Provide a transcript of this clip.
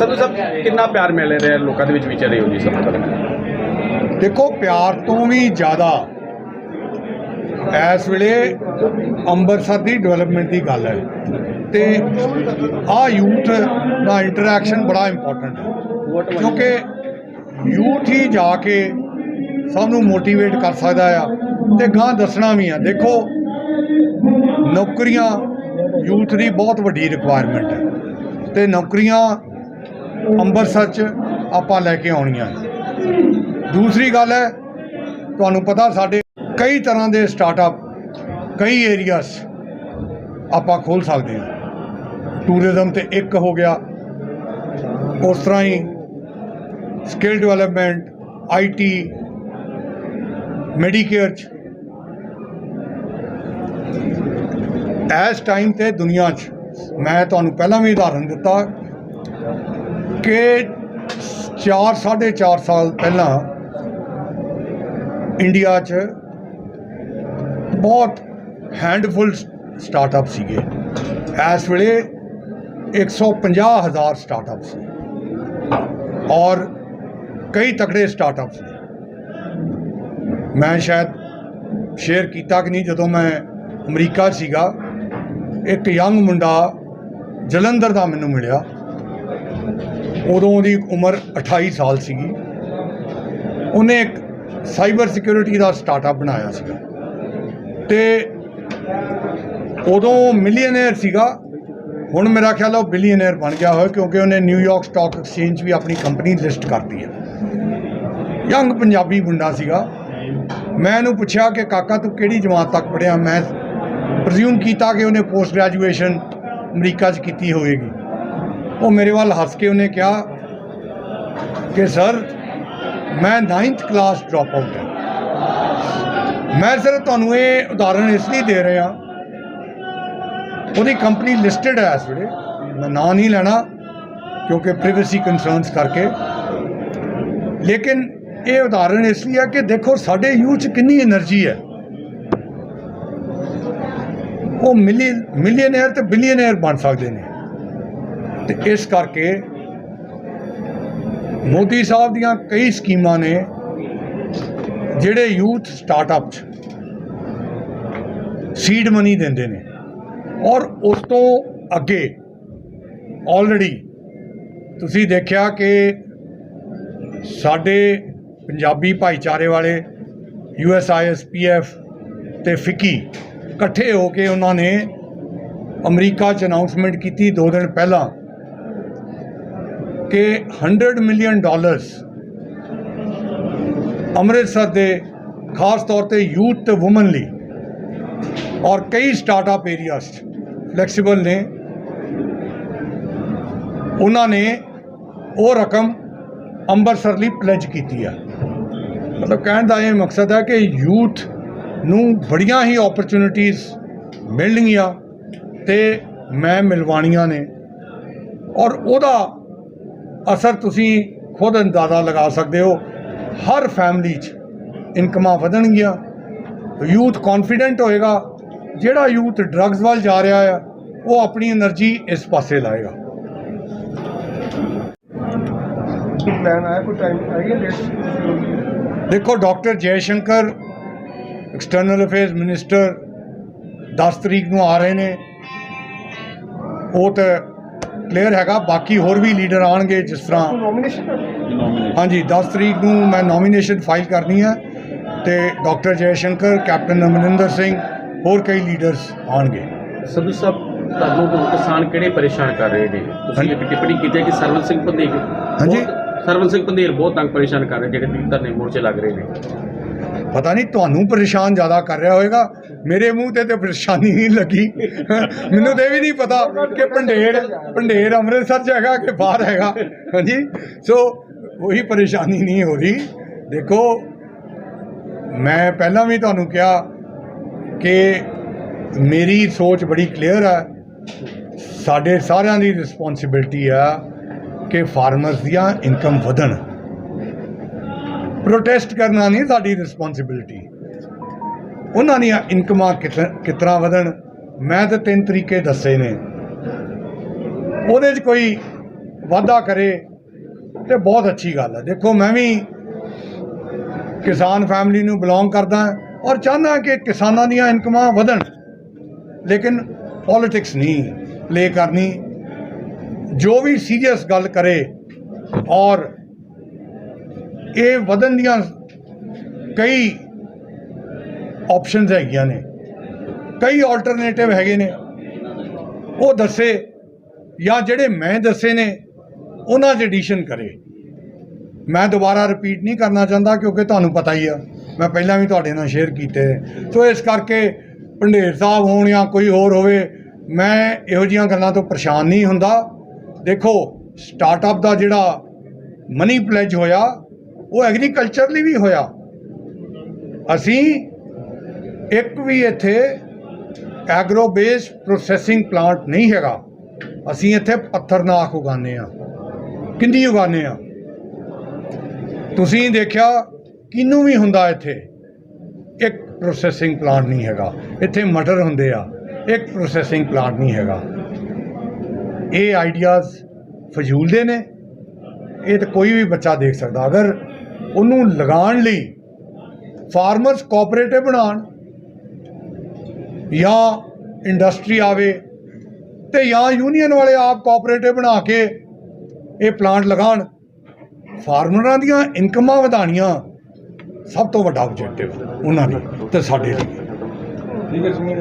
ਸੰਧੂ ਸਾਹਿਬ ਕਿੰਨਾ ਪਿਆਰ ਮਿਲ ਰਿਹਾ ਲੋਕਾਂ ਦੇ ਵਿੱਚ ਵਿਚਰੇ ਹੋ ਜੀ ਸਮਾਂ ਤੱਕ? ਦੇਖੋ, ਪਿਆਰ ਤੋਂ ਵੀ ਜ਼ਿਆਦਾ ਇਸ ਵੇਲੇ ਅੰਮ੍ਰਿਤਸਰ ਦੀ ਡਿਵੈਲਪਮੈਂਟ ਦੀ ਗੱਲ ਹੈ ਤੇ ਆ ਯੂਥ ਦਾ ਇੰਟਰੈਕਸ਼ਨ ਬੜਾ ਇੰਪੋਰਟੈਂਟ ਹੈ ਕਿਉਂਕਿ ਯੂਥ ਹੀ ਜਾ ਕੇ ਸਭ ਨੂੰ ਮੋਟੀਵੇਟ ਕਰ ਸਕਦਾ ਆ ਤੇ ਗਾਂ ਦੱਸਣਾ ਵੀ ਆ। ਦੇਖੋ, ਨੌਕਰੀਆਂ ਯੂਥ ਦੀ ਬਹੁਤ ਵੱਡੀ ਰਿਕੁਆਇਰਮੈਂਟ ਹੈ ਤੇ ਨੌਕਰੀਆਂ ਅੰਮ੍ਰਿਤਸਰ 'ਚ ਆਪਾਂ ਲੈ ਕੇ ਆਉਣੀਆਂ। ਦੂਸਰੀ ਗੱਲ ਹੈ, ਤੁਹਾਨੂੰ ਪਤਾ ਸਾਡੇ ਕਈ ਤਰ੍ਹਾਂ ਦੇ ਸਟਾਰਟਅਪ ਕਈ ਏਰੀਆਸ ਆਪਾਂ ਖੋਲ ਸਕਦੇ ਹਾਂ। ਟੂਰਿਜ਼ਮ ਤੇ ਇੱਕ ਹੋ ਗਿਆ, ਉਸ ਤਰ੍ਹਾਂ ਹੀ ਸਕਿੱਲ ਡਿਵੈਲਪਮੈਂਟ ਆਈਟੀ ਮੈਡੀਕੇਅਰ ਚ। ਇਸ ਟਾਈਮ ਤੇ ਦੁਨੀਆ 'ਚ ਮੈਂ ਤੁਹਾਨੂੰ ਪਹਿਲਾਂ ਵੀ ਉਦਾਹਰਨ ਦਿੱਤਾ ਕਿ 4 4.5 ਸਾਲ ਪਹਿਲਾਂ ਇੰਡੀਆ 'ਚ ਬਹੁਤ ਹੈਂਡਫੁਲ ਸਟਾਰਟਅਪ ਸੀਗੇ। ਇਸ ਵੇਲੇ 150 ਹਜ਼ਾਰ ਸਟਾਰਟਅਪ ਸੀ। ਔਰ ਕਈ ਤਕੜੇ ਸਟਾਰਟਅਪਸ ਨੇ ਮੈਂ ਸ਼ਾਇਦ ਸ਼ੇਅਰ ਕੀਤਾ ਕਿ ਨਹੀਂ, ਜਦੋਂ ਮੈਂ ਅਮਰੀਕਾ ਸੀਗਾ, ਇੱਕ ਯੰਗ ਮੁੰਡਾ ਜਲੰਧਰ ਦਾ ਮੈਨੂੰ ਮਿਲਿਆ। ਉਦੋਂ ਉਹਦੀ ਉਮਰ 28 ਸਾਲ ਸੀਗੀ। ਉਹਨੇ ਇੱਕ ਸਾਈਬਰ ਸਿਕਿਉਰਿਟੀ ਦਾ ਸਟਾਰਟਅਪ ਬਣਾਇਆ ਸੀਗਾ। ਤੇ ਉਦੋਂ ਮਿਲੀਅਨੇਅਰ ਸੀਗਾ। ਹੁਣ ਮੇਰਾ ਖਿਆਲ ਉਹ ਬਿਲੀਅਨੇਅਰ ਬਣ ਗਿਆ ਹੋਇਆ ਕਿਉਂਕਿ ਉਹਨੇ ਨਿਊਯਾਰਕ ਸਟਾਕ ਐਕਸਚੇਂਜ ਵੀ ਆਪਣੀ ਕੰਪਨੀ ਲਿਸਟ ਕਰਤੀ ਹੈ ਯੰਗ ਪੰਜਾਬੀ ਮੁੰਡਾ ਸੀਗਾ। ਮੈਂ ਇਹਨੂੰ ਪੁੱਛਿਆ ਕਿ ਕਾਕਾ ਤੂੰ ਕਿਹੜੀ ਜਮਾਤ ਤੱਕ ਪੜ੍ਹਿਆ? ਮੈਂ ਪ੍ਰਜ਼ਿਊਮ ਕੀਤਾ ਕਿ ਉਹਨੇ ਪੋਸਟ ਗ੍ਰੈਜੂਏਸ਼ਨ ਅਮਰੀਕਾ 'ਚ ਕੀਤੀ ਹੋਵੇਗੀ ਉਹ ਮੇਰੇ ਵੱਲ ਹੱਸ ਕੇ ਉਹਨੇ ਕਿਹਾ ਕਿ ਸਰ, ਮੈਂ 9th ਕਲਾਸ ਡ੍ਰੌਪ ਆਊਟ ਹਾਂ। ਮੈਂ ਸਰ ਤੁਹਾਨੂੰ ਇਹ ਉਦਾਹਰਨ ਇਸ ਲਈ ਦੇ ਰਿਹਾ, ਉਹਦੀ ਕੰਪਨੀ ਲਿਸਟਡ ਹੈ ਇਸ ਵੇਲੇ, ਮੈਂ ਨਾਂ ਨਹੀਂ ਲੈਣਾ ਕਿਉਂਕਿ ਪ੍ਰਾਈਵੇਸੀ ਕਨਸਰਨਸ ਕਰਕੇ। ਲੇਕਿਨ ਇਹ ਉਦਾਹਰਨ ਇਸ ਲਈ ਹੈ ਕਿ ਦੇਖੋ, ਸਾਡੇ ਯੂਥ 'ਚ ਕਿੰਨੀ એનર્ਜੀ ਹੈ। ਉਹ ਮਿਲੀ ਮਿਲੀਅਨਰ ਤੇ ਬਿਲੀਅਨਰ ਬਣ ਸਕਦੇ ਨੇ। ਤੇ ਇਸ ਕਰਕੇ ਮੋਦੀ ਸਾਹਿਬ ਦੀਆਂ ਕਈ ਸਕੀਮਾਂ ਨੇ ਜਿਹੜੇ ਯੂਥ ਸਟਾਰਟਅਪ 'ਚ ਸੀਡ ਮਨੀ ਦਿੰਦੇ ਨੇ। ਔਰ ਉਸ ਤੋਂ ਅੱਗੇ ਆਲਰੇਡੀ ਤੁਸੀਂ ਦੇਖਿਆ ਕਿ ਸਾਡੇ ਪੰਜਾਬੀ ਭਾਈਚਾਰੇ ਵਾਲੇ ਯੂਐਸਆਈਐਸ ਪੀਐਫ ਤੇ ਫਿੱਕੀ ਇਕੱਠੇ ਹੋ ਕੇ ਉਹਨਾਂ ਨੇ ਅਮਰੀਕਾ 'ਚ ਅਨਾਉਂਸਮੈਂਟ ਕੀਤੀ ਦੋ ਦਿਨ ਪਹਿਲਾਂ। ਕਿ 100 ਮਿਲੀਅਨ ਡਾਲਰਸ ਅੰਮ੍ਰਿਤਸਰ ਦੇ ਖਾਸ ਤੌਰ ਤੇ ਯੂਥ ਤੇ ਔਮਨ ਲਈ ਔਰ ਕਈ ਸਟਾਰਟਅਪ ਏਰੀਆਸ ਫਲੈਕਸੀਬਲ ਨੇ। ਉਹਨਾਂ ਨੇ ਉਹ ਰਕਮ ਅੰਮ੍ਰਿਤਸਰ ਲਈ ਪਲੇਜ ਕੀਤੀ ਆ। ਮਤਲਬ ਕਹਿਣ ਦਾ ਇਹ ਮਕਸਦ ਹੈ ਕਿ ਯੂਥ ਨੂੰ ਬੜੀਆਂ ਹੀ ਓਪਰਚੁਨਿਟੀਆਂ ਮਿਲਣਗੀਆਂ ਤੇ ਮੈਂ ਮਿਲਵਾਣੀਆਂ ਨੇ। ਔਰ ਉਹਦਾ ਅਸਰ ਤੁਸੀਂ ਖੁਦ ਅੰਦਾਜ਼ਾ ਲਗਾ ਸਕਦੇ ਹੋ। ਹਰ ਫੈਮਿਲੀ 'ਚ ਇਨਕਮਾਂ ਵਧਣਗੀਆਂ। ਯੂਥ ਕੌਨਫੀਡੈਂਟ ਹੋਏਗਾ। ਜਿਹੜਾ ਯੂਥ ਡਰੱਗਸ ਵੱਲ ਜਾ ਰਿਹਾ ਹੈ ਉਹ ਆਪਣੀ એનર્ਜੀ ਇਸ ਪਾਸੇ ਲਾਏਗਾ। ਦੇਖੋ doctor Jai Shankar external affairs minister 10 ਤਰੀਕ ਨੂੰ ਆ ਰਹੇ ਨੇ। ਉਹ ਤਾਂ ਕਲੀਅਰ ਹੈਗਾ ਬਾਕੀ ਹੋਰ ਵੀ ਲੀਡਰ ਆਣਗੇ ਜਿਸ ਤਰ੍ਹਾਂ ਹਾਂਜੀ 10 ਤਰੀਕ ਨੂੰ ਮੈਂ ਨੋਮੀਨੇਸ਼ਨ ਫਾਈਲ ਕਰਨੀ ਹੈ ਤੇ ਡਾਕਟਰ ਜੈ ਸ਼ੰਕਰ ਕੈਪਟਨ ਅਮਰਿੰਦਰ ਸਿੰਘ ਹੋਰ ਕਈ ਲੀਡਰਸ ਆਣਗੇ ਸੰਧੂ ਸਾਹਿਬ ਤੁਹਾਨੂੰ ਕਿਸਾਨ ਕਿਹੜੇ ਪਰੇਸ਼ਾਨ ਕਰ ਰਹੇ ਨੇ? ਤੁਸੀਂ ਇੱਕ ਟਿੱਪਣੀ ਕੀਤੀ ਕਿ ਸਰਵਨ ਸਿੰਘ ਪੰਧੇਰ ਹਾਂਜੀ। ਸਰਵਨ ਸਿੰਘ ਪੰਧੇਰ ਬਹੁਤ ਤੰਗ ਪਰੇਸ਼ਾਨ ਕਰ ਰਹੇ ਜਿਹੜੇ ਤਿੰਨ ਧਰਨੇ ਮੋਰਚੇ ਲੱਗ ਰਹੇ ਨੇ। ਪਤਾ ਨਹੀਂ ਤੁਹਾਨੂੰ ਪਰੇਸ਼ਾਨ ਜ਼ਿਆਦਾ ਕਰ ਰਿਹਾ ਹੋਵੇਗਾ ਮੇਰੇ ਮੂੰਹ ਤੇ ਤੇ ਪਰੇਸ਼ਾਨੀ ਨਹੀਂ ਲੱਗੀ। ਮੈਨੂੰ ਤੇ ਵੀ ਨਹੀਂ ਪਤਾ ਕਿ ਭੰਡੇਰ ਭੰਡੇਰ ਅੰਮ੍ਰਿਤਸਰ 'ਚ ਹੈਗਾ ਕਿ ਬਾਹਰ ਹੈਗਾ। ਹਾਂਜੀ। ਸੋ ਉਹੀ ਪਰੇਸ਼ਾਨੀ ਨਹੀਂ ਹੋ ਰਹੀ। ਦੇਖੋ, ਮੈਂ ਪਹਿਲਾਂ ਵੀ ਤੁਹਾਨੂੰ ਕਿਹਾ ਕਿ ਮੇਰੀ ਸੋਚ ਬੜੀ ਕਲੀਅਰ ਹੈ ਸਾਡੇ ਸਾਰਿਆਂ ਦੀ ਰਿਸਪੌਂਸਿਬਿਲਟੀ ਆ ਕਿ ਫਾਰਮਰਸ ਦੀਆਂ ਇਨਕਮ ਵਧਣ। ਪ੍ਰੋਟੈਸਟ ਕਰਨਾ ਨਹੀਂ, ਸਾਡੀ ਰਿਸਪੌਂਸਿਬਿਲਟੀ ਉਹਨਾਂ ਦੀਆਂ ਇਨਕਮਾਂ ਕਿਤ- ਕਿਤਨਾ ਵਧਣ, ਮੈਂ ਤਾਂ ਤਿੰਨ ਤਰੀਕੇ ਦੱਸੇ ਨੇ। ਉਹਦੇ 'ਚ ਕੋਈ ਵਾਧਾ ਕਰੇ ਤੇ ਬਹੁਤ ਅੱਛੀ ਗੱਲ ਹੈ। ਦੇਖੋ, ਮੈਂ ਵੀ ਕਿਸਾਨ ਫੈਮਿਲੀ ਨੂੰ ਬਿਲੋਂਗ ਕਰਦਾ ਔਰ ਚਾਹੁੰਦਾ ਕਿ ਕਿਸਾਨਾਂ ਦੀਆਂ ਇਨਕਮਾਂ ਵਧਣ, ਲੇਕਿਨ ਪੋਲਿਟਿਕਸ ਨਹੀਂ ਪਲੇ ਕਰਨੀ। ਜੋ ਵੀ ਸੀਰੀਅਸ ਗੱਲ ਕਰੇ ਔਰ ਇਹ ਵਧਣ ਦੀਆਂ ਕਈ ਆਪਸ਼ਨਸ ਹੈਗੀਆਂ ਨੇ। ਕਈ ਆਲਟਰਨੇਟਿਵ ਹੈਗੇ ਨੇ। ਉਹ ਦੱਸੇ ਜਾਂ ਜਿਹੜੇ ਮੈਂ ਦੱਸੇ ਨੇ, ਉਹਨਾਂ 'ਚ ਐਡੀਸ਼ਨ ਕਰੇ। ਮੈਂ ਦੁਬਾਰਾ ਰਿਪੀਟ ਨਹੀਂ ਕਰਨਾ ਚਾਹੁੰਦਾ ਕਿਉਂਕਿ ਤੁਹਾਨੂੰ ਪਤਾ ਹੀ ਆ, ਮੈਂ ਪਹਿਲਾਂ ਵੀ ਤੁਹਾਡੇ ਨਾਲ ਸ਼ੇਅਰ ਕੀਤੇ ਨੇ। ਸੋ ਇਸ ਕਰਕੇ ਭੰਡੇਰ ਸਾਹਿਬ ਹੋਣ ਜਾਂ ਕੋਈ ਹੋਰ ਹੋਵੇ, ਮੈਂ ਇਹੋ ਜੀਆਂ ਗੱਲਾਂ ਤੋਂ ਪਰੇਸ਼ਾਨ ਨਹੀਂ ਹੁੰਦਾ। ਦੇਖੋ ਸਟਾਰਟਅਪ ਦਾ ਜਿਹੜਾ ਮਨੀ ਪਲੇਜ ਹੋਇਆ ਉਹ ਐਗਰੀਕਲਚਰ ਲਈ ਵੀ ਹੋਇਆ। ਅਸੀਂ ਇੱਕ ਵੀ ਇੱਥੇ ਐਗਰੋ ਬੇਸ ਪ੍ਰੋਸੈਸਿੰਗ ਪਲਾਂਟ ਨਹੀਂ ਹੈਗਾ। ਅਸੀਂ ਇੱਥੇ ਪੱਥਰਨਾਖ ਉਗਾਉਂਦੇ ਆ ਕਿੰਨੀ ਉਗਾਉਂਦੇ ਆ ਤੁਸੀਂ ਦੇਖਿਆ ਕਿਨੂੰ ਵੀ ਹੁੰਦਾ ਇੱਥੇ? ਇੱਕ ਪ੍ਰੋਸੈਸਿੰਗ ਪਲਾਂਟ ਨਹੀਂ ਹੈਗਾ। ਇੱਥੇ ਮਟਰ ਹੁੰਦੇ ਆ। ਇੱਕ ਪ੍ਰੋਸੈਸਿੰਗ ਪਲਾਂਟ ਨਹੀਂ ਹੈਗਾ। ਇਹ ਆਈਡੀਆਜ਼ ਫਜ਼ੂਲ ਦੇ ਨੇ। ਇਹ ਤਾਂ ਕੋਈ ਵੀ ਬੱਚਾ ਦੇਖ ਸਕਦਾ। ਅਗਰ ਉਹਨੂੰ ਲਗਾਉਣ ਲਈ ਫਾਰਮਰਸ ਕੋਆਪਰੇਟਿਵ ਬਣਾਉਣ ਜਾਂ ਇੰਡਸਟਰੀ ਆਵੇ ਤੇ ਜਾਂ ਯੂਨੀਅਨ ਵਾਲੇ ਆਪ ਕੋਆਪਰੇਟਿਵ ਬਣਾ ਕੇ ਇਹ ਪਲਾਂਟ ਲਗਾਉਣ। ਫਾਰਮਰਾਂ ਦੀਆਂ ਇਨਕਮਾਂ ਵਧਾਉਣੀਆਂ ਸਭ ਤੋਂ ਵੱਡਾ ਆਬਜੈਕਟਿਵ ਉਹਨਾਂ ਲਈ ਤੇ ਸਾਡੇ ਲਈ। ਠੀਕ ਹੈ ਸੁਣੀਏ